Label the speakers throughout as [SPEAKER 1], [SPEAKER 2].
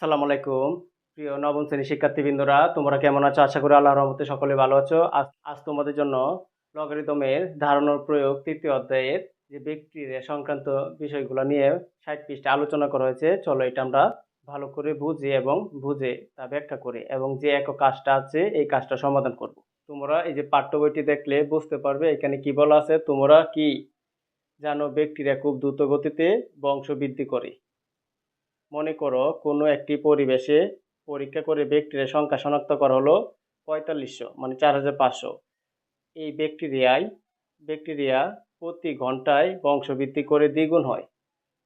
[SPEAKER 1] আসসালামু আলাইকুম। প্রিয় নবম শ্রেণির শিক্ষার্থীবৃন্দরা, তোমরা কেমন আছো? আশা করি আল্লাহ রহমতে সকলে ভালো আছো। আজ তোমাদের জন্য লগারিদমের ধারণার প্রয়োগ তৃতীয় অধ্যায়ের যে ব্যাকটেরিয়া সংক্রান্ত বিষয়গুলো নিয়ে ষাট পৃষ্ঠে আলোচনা করা হয়েছে, চলো এটা আমরা ভালো করে বুঝি এবং বুঝে তা ব্যাখ্যা করি এবং যে এক কাজটা আছে, এই কাজটা সমাধান করব। তোমরা এই যে পাঠ্য বইটি দেখলে বুঝতে পারবে, এখানে কি বলা আছে? তোমরা কি জানো ব্যাকটেরিয়া খুব দ্রুত গতিতে বংশ বৃদ্ধি করে? মনে করো কোনো একটি পরিবেশে পরীক্ষা করে ব্যাকটেরিয়ার সংখ্যা শনাক্ত করা হলো পঁয়তাল্লিশশো মানে চার হাজার পাঁচশো। এই ব্যাকটেরিয়ায়, ব্যাকটেরিয়া প্রতি ঘন্টায় বংশবৃদ্ধি করে দ্বিগুণ হয়।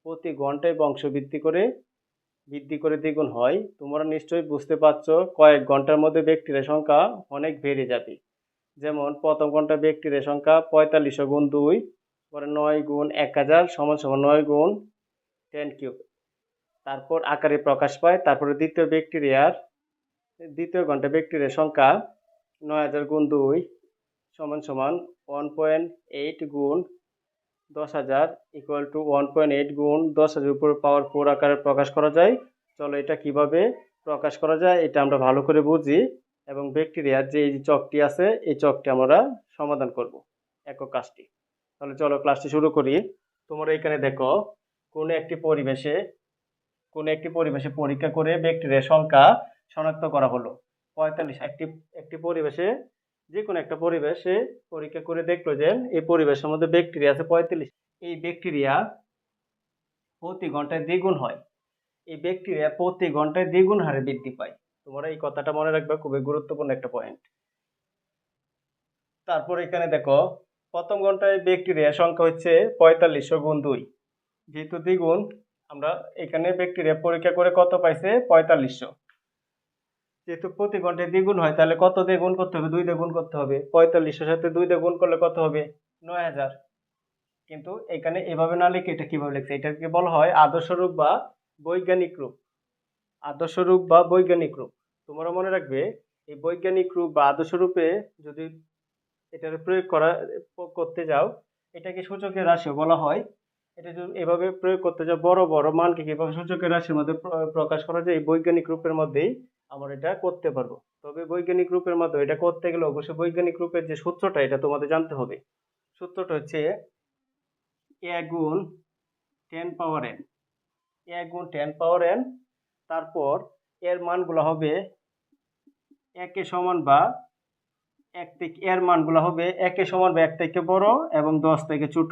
[SPEAKER 1] প্রতি ঘন্টায় বংশবৃদ্ধি করে, বৃদ্ধি করে দ্বিগুণ হয়। তোমরা নিশ্চয়ই বুঝতে পারছ, কয়েক ঘণ্টার মধ্যে ব্যাকটেরিয়ার সংখ্যা অনেক বেড়ে যাবে। যেমন, প্রথম ঘণ্টা ব্যাকটেরিয়ার সংখ্যা পঁয়তাল্লিশশো গুণ দুই, পরে নয় গুণ এক হাজার সমান সমান নয় গুণ টেন কিউব। তারপর আকারে প্রকাশ পায়। তারপরে দ্বিতীয় ব্যাকটেরিয়ার, দ্বিতীয় ঘণ্টা ব্যাকটেরিয়ার সংখ্যা নয় হাজার গুণ দুই সমান সমান ওয়ান পয়েন্ট এইট গুণ দশ হাজার equal to one point eight গুণ দশ হাজার উপর পাওয়ার ফোর আকারে প্রকাশ করা যায়। চলো এটা কীভাবে প্রকাশ করা যায় এটা আমরা ভালো করে বুঝি এবং ব্যাকটেরিয়ার যে এই চকটি আছে, এই চকটি আমরা সমাধান করব একক কাজটি। তাহলে চলো ক্লাসটি শুরু করি। তোমরা এখানে দেখো, কোনো একটি পরিবেশে কোনো একটি পরিবেশে পরীক্ষা করে ব্যাকটেরিয়ার সংখ্যা শনাক্ত করা হলো। পঁয়তাল্লিশ, একটি একটি পরিবেশে যে কোনো একটা পরিবেশে পরীক্ষা করে দেখল যে এই পরিবেশের মধ্যে ব্যাকটেরিয়া আছে পঁয়তাল্লিশ। এই ব্যাকটেরিয়া প্রতি ঘন্টায় দ্বিগুণ হয়। এই ব্যাকটেরিয়া প্রতি ঘন্টায় দ্বিগুণ হারে বৃদ্ধি পায়। তোমরা এই কথাটা মনে রাখবে, খুবই গুরুত্বপূর্ণ একটা পয়েন্ট তারপর এখানে দেখো, প্রথম ঘন্টায় ব্যাকটেরিয়ার সংখ্যা হচ্ছে পঁয়তাল্লিশশো গুণ দুই। যেহেতু দ্বিগুণ আমরা এখানে ব্যাকটেরিয়া পরীক্ষা করে কত পাইছে? পঁয়তাল্লিশশো। যেহেতু প্রতি ঘন্টায় দ্বিগুণ হয়, তাহলে কত দিয়ে গুণ করতে হবে? দুই দিয়ে গুণ করতে হবে। পঁয়তাল্লিশশোর সাথে দুই দিয়ে গুণ করলে কত হবে? নয় হাজার। কিন্তু এখানে এভাবে না লিখে এটা কীভাবে লিখছে? এটাকে বলা হয় আদর্শ রূপ বা বৈজ্ঞানিক রূপ। আদর্শ রূপ বা বৈজ্ঞানিক রূপ। তোমরা মনে রাখবে, এই বৈজ্ঞানিক রূপ বা আদর্শ রূপে যদি এটার প্রয়োগ করা, করতে যাও, এটাকে সূচকের রাশিও বলা হয় এটা যদি এভাবে প্রয়োগ করতে যাও বড় বড় মানকে কীভাবে সূচকের রাশির মধ্যে প্র- প্রকাশ করা যায়, এই বৈজ্ঞানিক রূপের মধ্যেই আমরা এটা করতে পারব। তবে বৈজ্ঞানিক রূপের মধ্যে এটা করতে গেলে অবশ্যই বৈজ্ঞানিক রূপের যে সূত্রটা, এটা তোমাদের জানতে হবে। সূত্রটা হচ্ছে এ গুণ টেন পাওয়ার এন এ গুণ টেন পাওয়ার এন তারপর এর মানগুলো হবে একে সমান বা এক থেকে, এর মানগুলো হবে একে সমান বা এক থেকে বড় এবং দশ থেকে ছোট।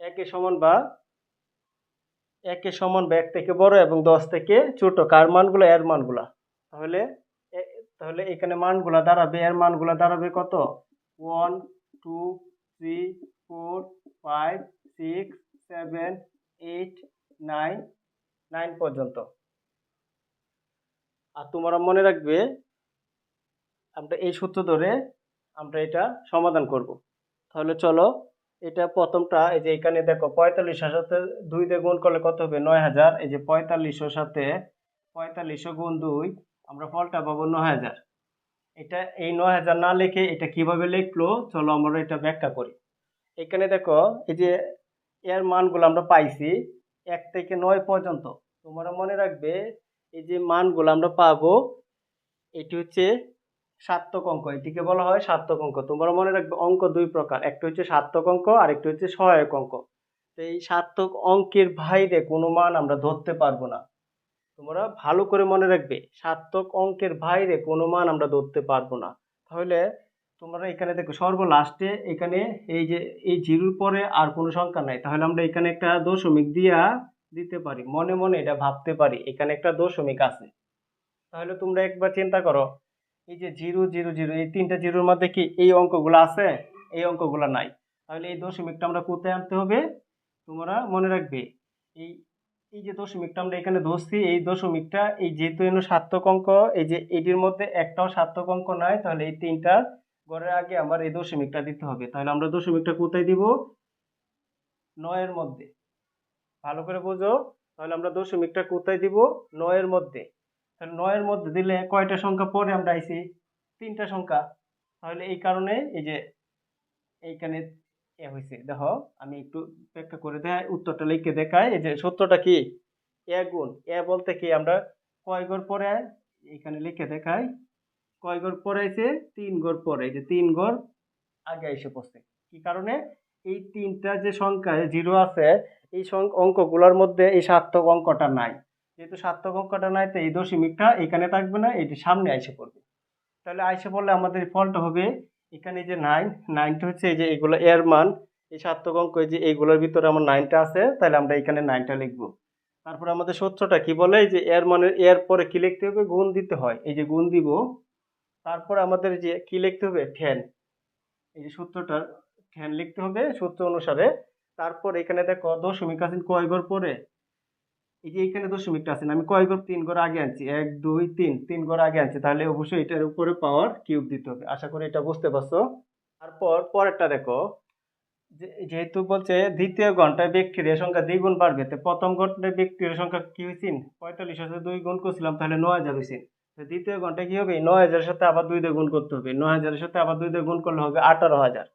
[SPEAKER 1] একে সমান বা একে সমান বা এক থেকে বড় এবং দশ থেকে ছোট, কার মানগুলো? এর মানগুলা। তাহলে তাহলে এখানে মানগুলা দাঁড়াবে। এর মানগুলা দাঁড়াবে কত? One, two, three, four, five, six, seven, eight, nine nine পর্যন্ত। আর তোমরা মনে রাখবে, আমরা এই সূত্র ধরে আমরা এটা সমাধান করব। তাহলে চলো এটা প্রথমটা, এই যে এখানে দেখো, পঁয়তাল্লিশের সাথে দুই দিয়ে গুণ করলে কত হবে? নয় হাজার। এই যে পঁয়তাল্লিশের সাথে পঁয়তাল্লিশশো গুণ দুই, আমরা ফলটা পাবো নয় হাজার। এটা এই নয় হাজার না লিখে এটা কীভাবে লিখলো? চলো আমরা এটা ব্যাখ্যা করি। এখানে দেখো, এই যে এর মানগুলো আমরা পাইছি এক থেকে নয় পর্যন্ত। তোমরা মনে রাখবে, এই যে মানগুলো আমরা পাবো, এটি হচ্ছে সার্থক অঙ্ক এটিকে বলা হয় সার্থক অঙ্ক তোমরা মনে রাখবে, অঙ্ক দুই প্রকার, একটা হচ্ছে সার্থক অঙ্ক আর একটা হচ্ছে সহায়ক অঙ্ক তো এই সার্থক অঙ্কের বাইরে কোনো মান আমরা ধরতে পারব না। তোমরা ভালো করে মনে রাখবে সার্থক অঙ্কের বাইরে কোনো মান আমরা ধরতে পারব না। তাহলে তোমরা এখানে দেখো, সর্বলাস্টে এখানে এই যে, এই জিরোর পরে আর কোনো সংখ্যা নাই। তাহলে আমরা এখানে একটা দশমিক দিয়া দিতে পারি। মনে মনে এটা ভাবতে পারি, এখানে একটা দশমিক আছে। তাহলে তোমরা একবার চিন্তা করো এই যে জিরো জিরো জিরো, এই তিনটা জিরোর মধ্যে কি এই অঙ্কগুলো আছে? এই অঙ্কগুলো নাই। তাহলে এই দশমিকটা আমরা কোথায় আনতে হবে? তোমরা মনে রাখবে, এই এই যে দশমিকটা আমরা এখানে ধরছি, এই দশমিকটা এই যেহেতু এনো সার্থক অঙ্ক, এই যে এটির মধ্যে একটাও সার্থক অঙ্ক নাই, তাহলে এই তিনটা গড়ের আগে আমার এই দশমিকটা দিতে হবে। তাহলে আমরা দশমিকটা কোথায় দিব? নয়ের মধ্যে। ভালো করে বোঝো, তাহলে আমরা দশমিকটা কোথায় দিব? নয়ের মধ্যে। নয়ের মধ্যে দিলে কয়টা সংখ্যা পরে আমরা আইছি? তিনটা সংখ্যা। তাহলে এই কারণে এই যে এইখানে এ হয়েছে দেখো, আমি একটু ব্যাখ্যা করে দেয় উত্তরটা লিখে দেখাই। এই যে সত্যটা কি? এ গুণ, এ বলতে কি আমরা কয় ঘর পরে? এখানে লিখে দেখাই। কয় ঘর পরে আছে তিন ঘর পরে। এই যে তিন ঘর আগে এসে পড়ছে। কি কারণে? এই তিনটা যে সংখ্যা জিরো আছে, এই অঙ্কগুলোর মধ্যে এই সার্থক অঙ্কটা নাই। যেহেতু সার্থক অঙ্কটা নাই, তো এই দশমিকটা এখানে থাকবে না, এটি সামনে আইসে পড়বে। তাহলে আইসে পড়লে আমাদের ফলটা হবে এখানে যে নাইন নাইনটা হচ্ছে এই যে এগুলো এর মান, এই সার্থক অঙ্ক যে এইগুলোর ভিতরে আমার নাইনটা আছে, তাহলে আমরা এখানে নাইনটা লিখব। তারপর আমাদের সূত্রটা কি বলে যে এর মানে এর পরে কি লিখতে হবে? গুণ দিতে হয়। এই যে গুণ দিব, তারপর আমাদের যে কি লিখতে হবে? ঠেন এই যে সূত্রটা ঠেন লিখতে হবে, সূত্র অনুসারে। তারপর এখানে দেখো, দশমিক আছে কয় ঘর পরে? এই যে এখানে দশমিকটা আছে না, আমি কয় ঘর? তিন ঘর আগে আনছি। এক দুই তিন। তিন ঘর আগে আনছি তাহলে অবশ্যই এটার উপরে পাওয়ার কিউব দিতে হবে। আশা করি এটা বুঝতে পারছ। তারপর পরেরটা দেখো যেহেতু বলছে দ্বিতীয় ঘন্টায় ব্যাকটেরিয়া সংখ্যা দ্বিগুণ বাড়বে তো প্রথম ঘন্টায় ব্যাকটেরিয়া সংখ্যা কি হয়েছে পঁয়তাল্লিশ হাজার দুই গুণ করছিলাম তাহলে ন হাজার হয়েছে তো দ্বিতীয় ঘন্টায় কি হবে? নয় হাজারের সাথে আবার দুই দিয়ে গুণ করতে হবে। নয় হাজারের সাথে আবার দুই দিয়ে গুণ করলে হবে আঠারো হাজার।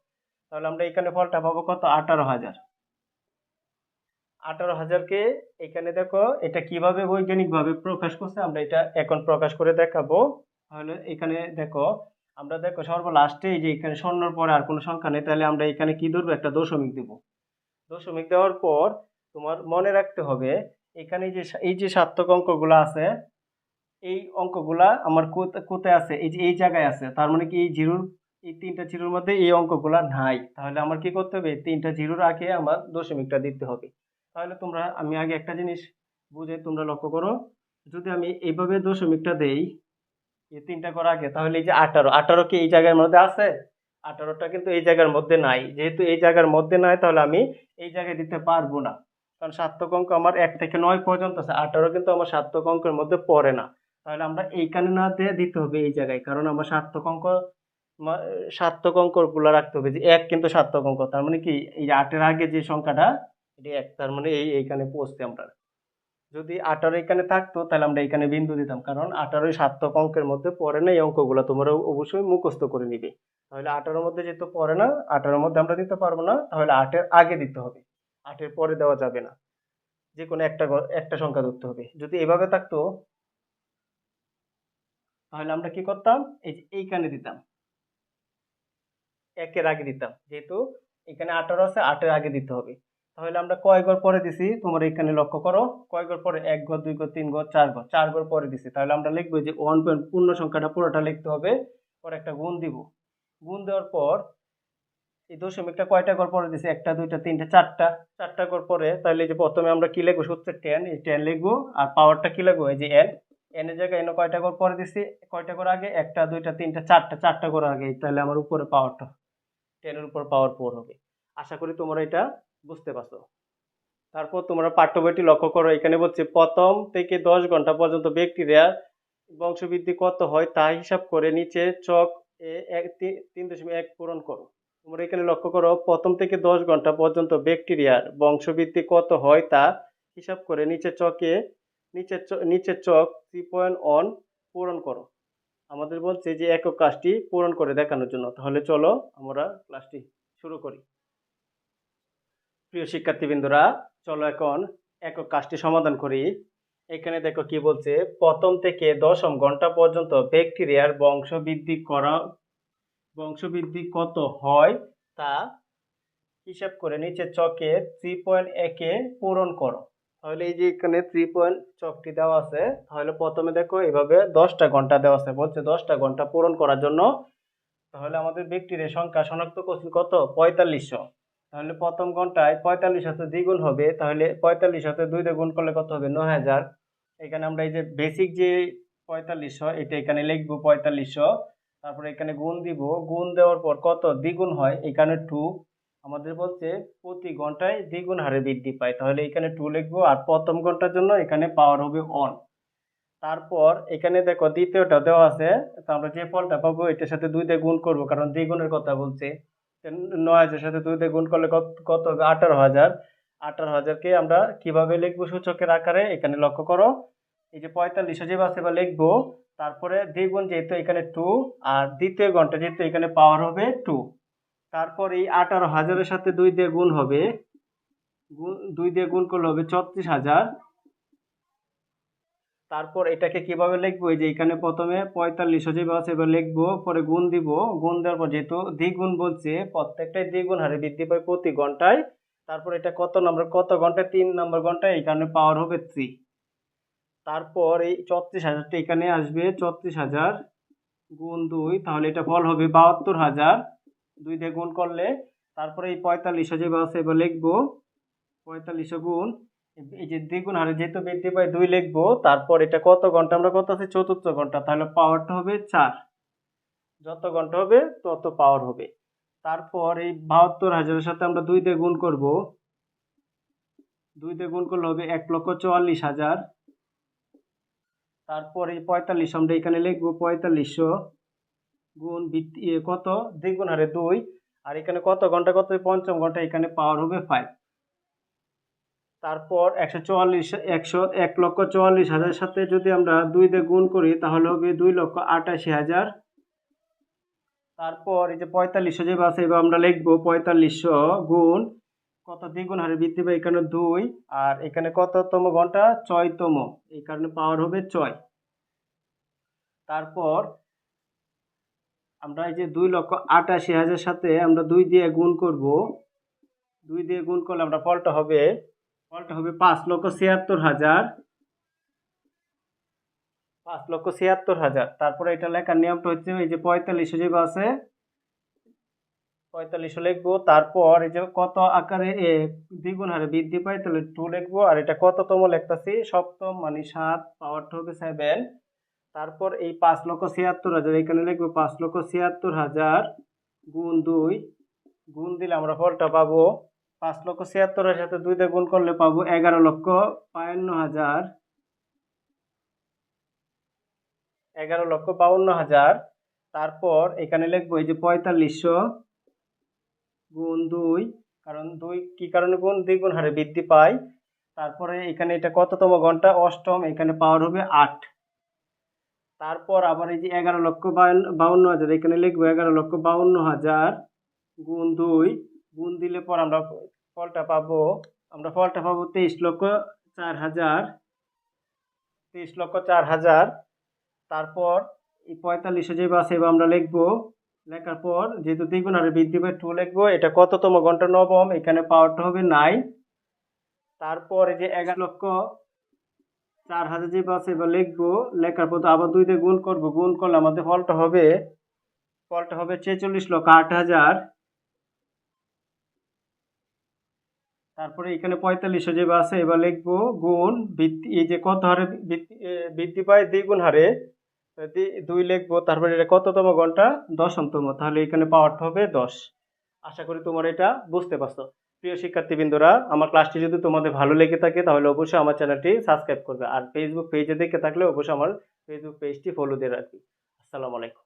[SPEAKER 1] তাহলে আমরা এখানে ফলটা পাবো কত? আঠারো হাজার। আঠারো হাজারকে এখানে দেখো, এটা কীভাবে বৈজ্ঞানিকভাবে প্রকাশ করছে, আমরা এটা এখন প্রকাশ করে দেখাবো। তাহলে এখানে দেখো, আমরা দেখো সর্ব লাস্টে যে এখানে শূন্যর পরে আর কোনো সংখ্যা নেই, তাহলে আমরা এখানে কি ধরবো? একটা দশমিক দেব। দশমিক দেওয়ার পর তোমার মনে রাখতে হবে, এখানে যে এই যে সার্থক অঙ্কগুলো আছে, এই অঙ্কগুলা আমার কোথা- কোথায় আছে? এই যে এই জায়গায় আছে, তার মানে কি এই জিরোর, এই তিনটা জিরোর মধ্যে এই অঙ্কগুলা নাই। তাহলে আমার কি করতে হবে? তিনটা জিরোর আগে আমার দশমিকটা দিতে হবে। তাহলে তোমরা, আমি আগে একটা জিনিস বুঝে তোমরা লক্ষ্য করো। যদি আমি এইভাবে দশমিকটা দেই, এই তিনটা করা আগে, তাহলে এই যে আঠারো আঠারো কি এই জায়গার মধ্যে আছে? আঠারোটা কিন্তু এই জায়গার মধ্যে নাই। যেহেতু এই জায়গার মধ্যে নাই, তাহলে আমি এই জায়গায় দিতে পারব না। কারণ সার্থক অঙ্ক আমার এক থেকে নয় পর্যন্ত আছে। আঠারো কিন্তু আমার সার্থক অঙ্কের মধ্যে পড়ে না। তাহলে আমরা এইখানে না দিয়ে দিতে হবে এই জায়গায়। কারণ আমার সার্থক অঙ্ক সার্থক অঙ্কগুলো রাখতে হবে যে এক কিন্তু সার্থক অঙ্ক। তার মানে কি, এই আটের আগে যে সংখ্যাটা এটি এক, তার মানে এই, এইখানে পৌঁছতে আমরা। যদি আঠারো এখানে থাকতো, তাহলে আমরা এখানে বিন্দু দিতাম, কারণ আঠারোই সার্থক অঙ্কের মধ্যে পড়ে না এই অঙ্কগুলো, তোমরা অবশ্যই মুখস্থ করে নিবে। তাহলে আঠারোর মধ্যে যেহেতু পড়ে না, আঠারোর মধ্যে আমরা দিতে পারব না, তাহলে আটের আগে দিতে হবে। আটের পরে দেওয়া যাবে না। যে কোনো একটা একটা সংখ্যা ধরতে হবে। যদি এভাবে থাকতো, তাহলে আমরা কি করতাম? এই যে এইখানে দিতাম। একের আগে দিতাম। যেহেতু এখানে আঠারো আছে, আটের আগে দিতে হবে। তাহলে আমরা কয় ঘর পরে দিছি? তোমরা এখানে লক্ষ্য করো। কয় ঘর পরে? এক ঘর, দুই ঘর, তিন ঘর, চার ঘর। চার ঘর পরে দিছি। তাহলে আমরা লিখব যে ওয়ান পয়েন্ট পূর্ণ সংখ্যাটা পুরোটা লিখতে হবে। পরে একটা গুণ দিব। গুণ দেওয়ার পর এই দশমিকটা কয়টা ঘর পরে দিছি? একটা, দুইটা, তিনটা, চারটা। চারটা ঘর পরে, তাহলে যে প্রথমে আমরা কি লিখব? সূত্রে টেন এই টেন লিখব। আর পাওয়ারটা কি লিখব? এই যে এন এন এর জায়গায় এনে কয়টা ঘর পরে দিছি? কয়টা ঘর আগে? একটা, দুইটা, তিনটা, চারটা। চারটা ঘর আগে। তাহলে আমার উপরে পাওয়ারটা টেনের উপর পাওয়ার ফোর হবে। আশা করি তোমরা এটা বুঝতে পারছ? তারপর তোমরা পাঠ্য বইটি লক্ষ্য করো, এখানে বলছে, প্রথম থেকে দশ ঘণ্টা পর্যন্ত ব্যাকটেরিয়ার বংশবৃদ্ধি কত হয় তা হিসাব করে নিচে চক তিন দশমিক এক পূরণ করো। তোমরা এখানে লক্ষ্য করো, প্রথম থেকে দশ ঘণ্টা পর্যন্ত ব্যাকটেরিয়ার বংশবৃদ্ধি কত হয় তা হিসাব করে নিচে চকে নিচের চ- নিচের চক থ্রি পয়েন্ট ওয়ান পূরণ করো। আমাদের বলছে যে, একক কাজটি পূরণ করে দেখানোর জন্য। তাহলে চলো আমরা ক্লাসটি শুরু করি। প্রিয় শিক্ষার্থীবৃন্দরা, চলো এখন একক কাজটি সমাধান করি। এখানে দেখো কি বলছে, প্রথম থেকে দশম ঘণ্টা পর্যন্ত ব্যাকটেরিয়ার বংশবৃদ্ধি করা, বংশবৃদ্ধি কত হয় তা হিসাব করে নিচে চকে থ্রি পয়েন্ট একে পূরণ করো। তাহলে এই যে এখানে থ্রি পয়েন্ট চকটি দেওয়া আছে, তাহলে প্রথমে দেখো এইভাবে দশটা ঘণ্টা দেওয়া আছে, বলছে দশটা ঘণ্টা পূরণ করার জন্য। তাহলে আমাদের ব্যাকটেরিয়ার সংখ্যা শনাক্ত করছি কত? পঁয়তাল্লিশশো। তাহলে প্রথম ঘন্টায় পঁয়তাল্লিশ হাতে দ্বিগুণ হবে, তাহলে পঁয়তাল্লিশ হাতে দুই গুণ করলে কত হবে? ন হাজার। এখানে আমরা এই যে বেসিক যে পঁয়তাল্লিশশো এটা এখানে লিখব পঁয়তাল্লিশশো তারপরে এখানে গুণ দিব। গুণ দেওয়ার পর কত? দ্বিগুণ হয়। এখানে টু আমাদের বলছে প্রতি ঘন্টায় দ্বিগুণ হারে বৃদ্ধি পায়। তাহলে এখানে টু লিখব। আর প্রথম ঘণ্টার জন্য এখানে পাওয়ার হবে অন তারপর এখানে দেখো দ্বিতীয়টা দেওয়া আছে। তো আমরা যে ফলটা পাবো, এটার সাথে দুই দিয়ে গুণ করব, কারণ দ্বিগুণের কথা বলছে। নয় হাজার সাথে দুই গুণ করলে কত কত আঠারো হাজার। আঠারো হাজারকে আমরা কীভাবে লিখব সূচকের আকারে? এখানে লক্ষ্য করো। এই যে পঁয়তাল্লিশ যে বাসে বা লিখব। তারপরে দ্বিগুণ যেহেতু এখানে টু আর দ্বিতীয় ঘণ্টা যেহেতু এখানে পাওয়ার হবে টু তারপর এই আঠারো হাজারের সাথে দুই দিয়ে গুণ হবে। গুণ দুই দিয়ে গুণ করলে হবে ছত্রিশ হাজার। তারপর এটাকে কীভাবে লিখব? যে এখানে প্রথমে পঁয়তাল্লিশ যেভাবে আছে এবার লিখব, পরে গুণ দিব। গুণ দেওয়ার পর যেহেতু দ্বিগুণ বলছে, প্রত্যেকটাই দ্বিগুণ হারে বৃদ্ধি পায় প্রতি ঘন্টায়। তারপর এটা কত নম্বর কত ঘন্টায় তিন নম্বর ঘন্টায় কারণে পাওয়ার হবে থ্রি তারপর এই চত্রিশ হাজারটা এখানে আসবে, চত্রিশ হাজার গুণ দুই, তাহলে এটা ফল হবে বাহাত্তর হাজার। দুই দিয়ে গুণ করলে, তারপরে এই পঁয়তাল্লিশ যেভাবে আছে এবার লিখব, পঁয়তাল্লিশ গুণ। এই যে দ্বিগুণ হারে যেহেতু বৃদ্ধি পায় দুই লিখব, তারপর এটা কত ঘণ্টা? আমরা কত আছে চতুর্থ ঘণ্টা, তাহলে পাওয়ারটা হবে চার। যত ঘণ্টা হবে, তত পাওয়ার হবে। তারপর এই বাহাত্তর হাজারের সাথে আমরা দুই দিয়ে গুণ করব। দুই দিয়ে গুণ করলে হবে এক লক্ষ চুয়াল্লিশ হাজার। তারপর এই পঁয়তাল্লিশ, আমরা এখানে লিখব পঁয়তাল্লিশশো গুণ ভিত্তি এ কত? দ্বিগুণ হারে দুই। আর এখানে কত ঘণ্টা? কত? পঞ্চম ঘণ্টা, এখানে পাওয়ার হবে ফাইভ তারপর একশো চুয়াল্লিশ, একশো এক লক্ষ চুয়াল্লিশ হাজারের সাথে যদি আমরা দুই দিয়ে গুণ করি, তাহলে হবে দুই লক্ষ আটাশি হাজার। তারপর এই যে পঁয়তাল্লিশশো যে বাসে এবার আমরা লিখব পঁয়তাল্লিশশো গুণ, কত দ্বিগুণ হারে বৃদ্ধি পায়? এখানে দুই, আর এখানে কততম ঘণ্টা? ছয়তম। এই কারণে পাওয়ার হবে ছয়। তারপর আমরা এই যে দুই লক্ষ আটাশি হাজার সাথে আমরা দুই দিয়ে গুণ করব। দুই দিয়ে গুণ করলে আমরা ফলটা হবে ফলটা হবে পাঁচ লক্ষ ছিয়াত্তর হাজার। পাঁচ লক্ষ ছিয়াত্তর হাজার। তারপরে এটা লেখার নিয়মটা হচ্ছে এই যে পঁয়তাল্লিশশো যে আছে পঁয়তাল্লিশশো লিখব। তারপর এই যে কত আকারে দ্বিগুণ হারে বৃদ্ধি পায়, তাহলে টু লিখব। আর এটা কততম লিখতেছি? সপ্তম মানে সাত পাওয়ারটা হবে সেভেন তারপর এই পাঁচ লক্ষ ছিয়াত্তর হাজার, এখানে লিখব পাঁচ লক্ষ ছিয়াত্তর হাজার গুণ দুই। গুণ দিলে আমরা ফলটা পাবো। পাঁচ লক্ষ ছিয়াত্তর সাথে দুই দিয়ে গুণ করলে পাবো এগারো লক্ষ বায়ান্ন হাজার। এগারো লক্ষ বাউন্ন হাজার। তারপর এখানে লিখব এই যে পঁয়তাল্লিশশো গুণ দুই, কারণ দুই কি কারণে গুণ? দ্বিগুণ হারে বৃদ্ধি পায়। তারপরে এখানে এটা কততম ঘণ্টা? অষ্টম, এখানে পাওয়ার হবে আট। তারপর আবার এই যে এগারো লক্ষ বাউন্ন হাজার, এখানে লিখব এগারো লক্ষ বাউন্ন হাজার গুণ দুই। গুণ দিলে পর আমরা ফলটা পাবো, আমরা ফলটা পাবো তেইশ লক্ষ চার হাজার, তেইশ লক্ষ চার হাজার। তারপর এই পঁয়তাল্লিশে যে বাস এবার আমরা লিখব, লেখার পর যেহেতু দ্বিগুণ আর বৃদ্ধি পায় টু লিখব, এটা কততম ঘণ্টা? নবম, এখানে পাওয়ারটা হবে নাই তারপর এই যে এগারো লক্ষ চার হাজার যে বাস এবার লিখব, লেখার পর আবার দুই দিয়ে গুণ করব, গুণ করলে আমাদের ফলটা হবে ফলটা হবে ছেচল্লিশ লক্ষ আট হাজার। তারপরে এখানে পঁয়তাল্লিশশো যে আছে, এবার লিখব গুণ বৃদ্ধি, এই যে কত হারে বৃদ্ধি পায় দ্বিগুণ হারে দুই লিখব, তারপরে এটা কততম ঘণ্টা? দশমতম, তাহলে এখানে পাওয়ারটা হবে দশ। আশা করি তোমার এটা বুঝতে পারছ। প্রিয় শিক্ষার্থীবৃন্দরা, আমার ক্লাসটি যদি তোমাদের ভালো লেগে থাকে, তাহলে অবশ্যই আমার চ্যানেলটি সাবস্ক্রাইব করবে। আর ফেসবুক পেজে দেখে থাকলে অবশ্যই আমার ফেসবুক পেজটি ফলো দিয়ে রাখবে। আসসালামু আলাইকুম।